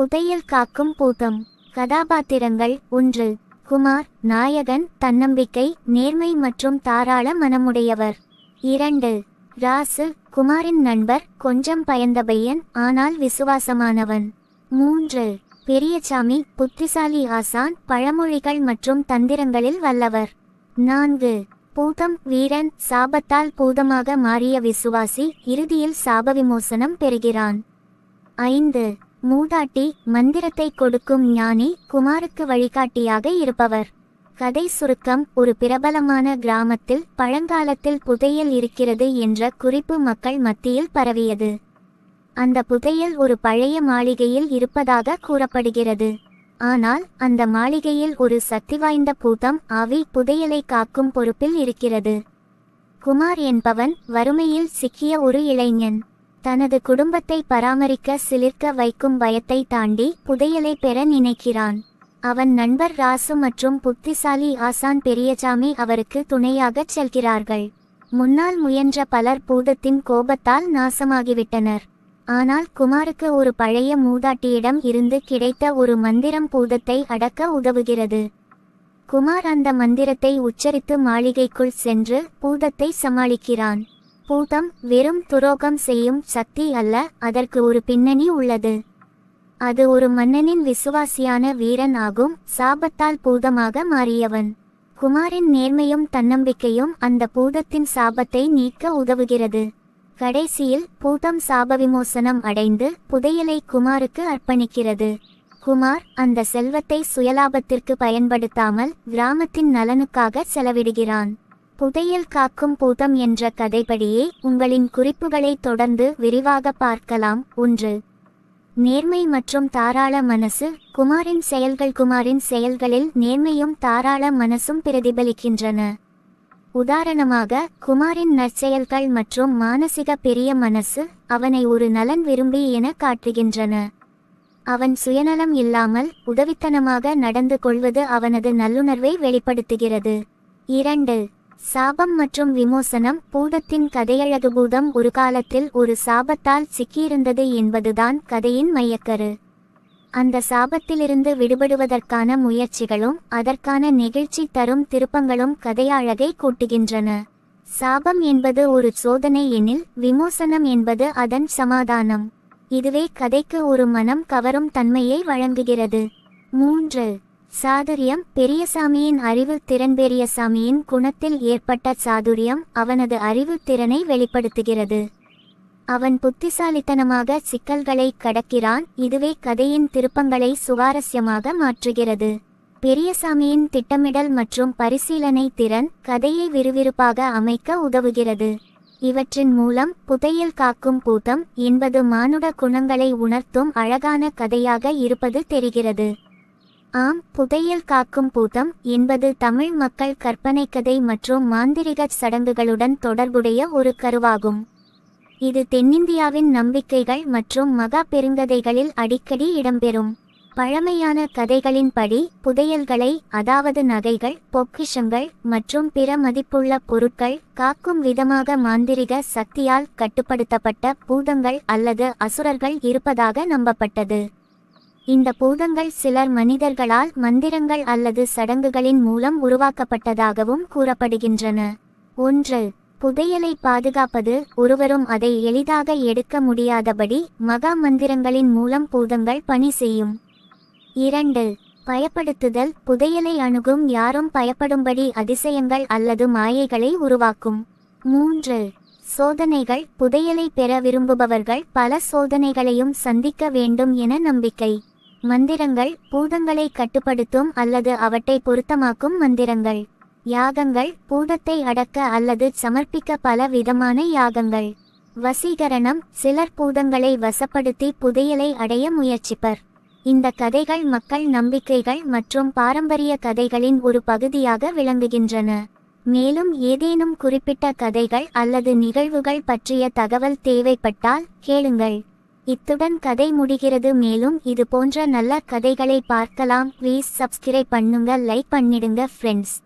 புதையல் காக்கும் பூதம். கதாபாத்திரங்கள் ஒன்று. குமார் நாயகன் தன்னம்பிக்கை நேர்மை மற்றும் தாராள மனமுடையவர். இரண்டு. ராசு குமாரின் நண்பர் கொஞ்சம் பயந்த பையன் ஆனால் விசுவாசமானவன். மூன்று. பெரியசாமி புத்திசாலி ஆசான் பழமொழிகள் மற்றும் தந்திரங்களில் வல்லவர். நான்கு. பூதம் வீரன் சாபத்தால் பூதமாக மாறிய விசுவாசி இறுதியில் சாப விமோசனம் பெறுகிறான். ஐந்து. மூதாட்டி மந்திரத்தை கொடுக்கும் ஞானி குமாருக்கு வழிகாட்டியாக இருப்பவர். கதை சுருக்கம் ஒரு பிரபலமான கிராமத்தில் பழங்காலத்தில் புதையல் இருக்கிறது என்ற குறிப்பு மக்கள் மத்தியில் பரவியது. அந்த புதையல் ஒரு பழைய மாளிகையில் இருப்பதாக கூறப்படுகிறது. ஆனால் அந்த மாளிகையில் ஒரு சக்தி வாய்ந்த பூதம் ஆவி புதையலை காக்கும் பொறுப்பில் இருக்கிறது. குமார் என்பவன் வறுமையில் சிக்கிய ஒரு இளைஞன். தனது குடும்பத்தை பராமரிக்க சிலிர்க்க வைக்கும் பயத்தை தாண்டி புதையலை பெற நினைக்கிறான். அவன் நண்பர் ராசு மற்றும் புத்திசாலி ஆசான் பெரியசாமி அவருக்கு துணையாகச் செல்கிறார்கள். முன்னால் முயன்ற பலர் பூதத்தின் கோபத்தால் நாசமாகிவிட்டனர். ஆனால் குமாருக்கு ஒரு பழைய மூதாட்டியிடம் இருந்து கிடைத்த ஒரு மந்திரம் பூதத்தை அடக்க உதவுகிறது. குமார் அந்த மந்திரத்தை உச்சரித்து மாளிகைக்குள் சென்று பூதத்தை சமாளிக்கிறான். பூதம் வெறும் துரோகம் செய்யும் சக்தி அல்ல அதற்கு ஒரு பின்னணி உள்ளது. அது ஒரு மன்னனின் விசுவாசியான வீரன் ஆகும் சாபத்தால் பூதமாக மாறியவன். குமாரின் நேர்மையும் தன்னம்பிக்கையும் அந்த பூதத்தின் சாபத்தை நீக்க உதவுகிறது. கடைசியில் பூதம் சாபவிமோசனம் அடைந்து புதையலை குமாருக்கு அர்ப்பணிக்கிறது. குமார் அந்த செல்வத்தை சுயலாபத்திற்கு பயன்படுத்தாமல் கிராமத்தின் நலனுக்காக செலவிடுகிறான். புதையல் காக்கும் பூதம் என்ற கதைப்படியே உங்களின் குறிப்புகளை தொடர்ந்து விரிவாக பார்க்கலாம். ஒன்று. நேர்மை மற்றும் தாராள மனசு. குமாரின் செயல்கள் குமாரின் செயல்களில் நேர்மையும் தாராள மனசும் பிரதிபலிக்கின்றன. உதாரணமாக குமாரின் நற்செயல்கள் மற்றும் மானசிக பெரிய மனசு அவனை ஒரு நலன் விரும்பி என காட்டுகின்றன. அவன் சுயநலம் இல்லாமல் உதவித்தனமாக நடந்து கொள்வது அவனது நல்லுணர்வை வெளிப்படுத்துகிறது. இரண்டு. சாபம் மற்றும் விமோசனம் பூதத்தின் கதையழகு பூதம் ஒரு காலத்தில் ஒரு சாபத்தால் சிக்கியிருந்தது என்பதுதான் கதையின் மையக்கரு. அந்த சாபத்திலிருந்து விடுபடுவதற்கான முயற்சிகளும் அதற்கான நெகிழ்ச்சி தரும் திருப்பங்களும் கதையழகை கூட்டுகின்றன. சாபம் என்பது ஒரு சோதனை எனில் விமோசனம் என்பது அதன் சமாதானம். இதுவே கதைக்கு ஒரு மனம் கவரும் தன்மையை வழங்குகிறது. மூன்று சாதுரியம் பெரியசாமியின் அறிவு திறன் பெரியசாமியின் குணத்தில் ஏற்பட்ட சாதுரியம் அவனது அறிவு திறனை வெளிப்படுத்துகிறது. அவன் புத்திசாலித்தனமாக சிக்கல்களை கடக்கிறான் இதுவே கதையின் திருப்பங்களை சுவாரஸ்யமாக மாற்றுகிறது. பெரியசாமியின் திட்டமிடல் மற்றும் பரிசீலனை திறன் கதையை விறுவிறுப்பாக அமைக்க உதவுகிறது. இவற்றின் மூலம் புதையல் காக்கும் பூதம் என்பது மானுட குணங்களை உணர்த்தும் அழகான கதையாக இருப்பது தெரிகிறது. ஆம் புதையல் காக்கும் பூதம் என்பது தமிழ் மக்கள் கற்பனை கதை மற்றும் மாந்திரிக சடங்குகளுடன் தொடர்புடைய ஒரு கருவாகும். இது தென்னிந்தியாவின் நம்பிக்கைகள் மற்றும் மகா பெருங்கதைகளில் அடிக்கடி இடம்பெறும். பழமையான கதைகளின்படி புதையல்களை அதாவது நகைகள் பொக்கிஷங்கள் மற்றும் பிற மதிப்புள்ள பொருட்கள் காக்கும் விதமாக மாந்திரிக சக்தியால் கட்டுப்படுத்தப்பட்ட பூதங்கள் அல்லது அசுரர்கள் இருப்பதாக நம்பப்பட்டது. இந்த பூதங்கள் சிலர் மனிதர்களால் மந்திரங்கள் அல்லது சடங்குகளின் மூலம் உருவாக்கப்பட்டதாகவும் கூறப்படுகின்றன. ஒன்று புதையலை பாதுகாப்பது. ஒருவரும் அதை எளிதாக எடுக்க முடியாதபடி மகா மந்திரங்களின் மூலம் பூதங்கள் பணி செய்யும். இரண்டு பயப்படுத்துதல். புதையலை அணுகும் யாரும் பயப்படும்படி அதிசயங்கள் அல்லது மாயைகளை உருவாக்கும். மூன்று சோதனைகள். புதையலை பெற விரும்புபவர்கள் பல சோதனைகளையும் சந்திக்க வேண்டும் என நம்பிக்கை. மந்திரங்கள் பூதங்களை கட்டுப்படுத்தும் அல்லது அவற்றை பொருத்தமாக்கும் மந்திரங்கள். யாகங்கள் பூதத்தை அடக்க அல்லது சமர்ப்பிக்க பல விதமான யாகங்கள். வசீகரணம் சிலர் பூதங்களை வசப்படுத்தி புதையலை அடைய முயற்சிப்பர். இந்த கதைகள் மக்கள் நம்பிக்கைகள் மற்றும் பாரம்பரிய கதைகளின் ஒரு பகுதியாக விளங்குகின்றன. மேலும் ஏதேனும் குறிப்பிட்ட கதைகள் அல்லது நிகழ்வுகள் பற்றிய தகவல் தேவைப்பட்டால் கேளுங்கள். இத்துடன் கதை முடிகிறது. மேலும் இது போன்ற நல்ல கதைகளை பார்க்கலாம். ப்ளீஸ் சப்ஸ்கிரைப் பண்ணுங்க லைக் பண்ணிடுங்க ஃப்ரெண்ட்ஸ்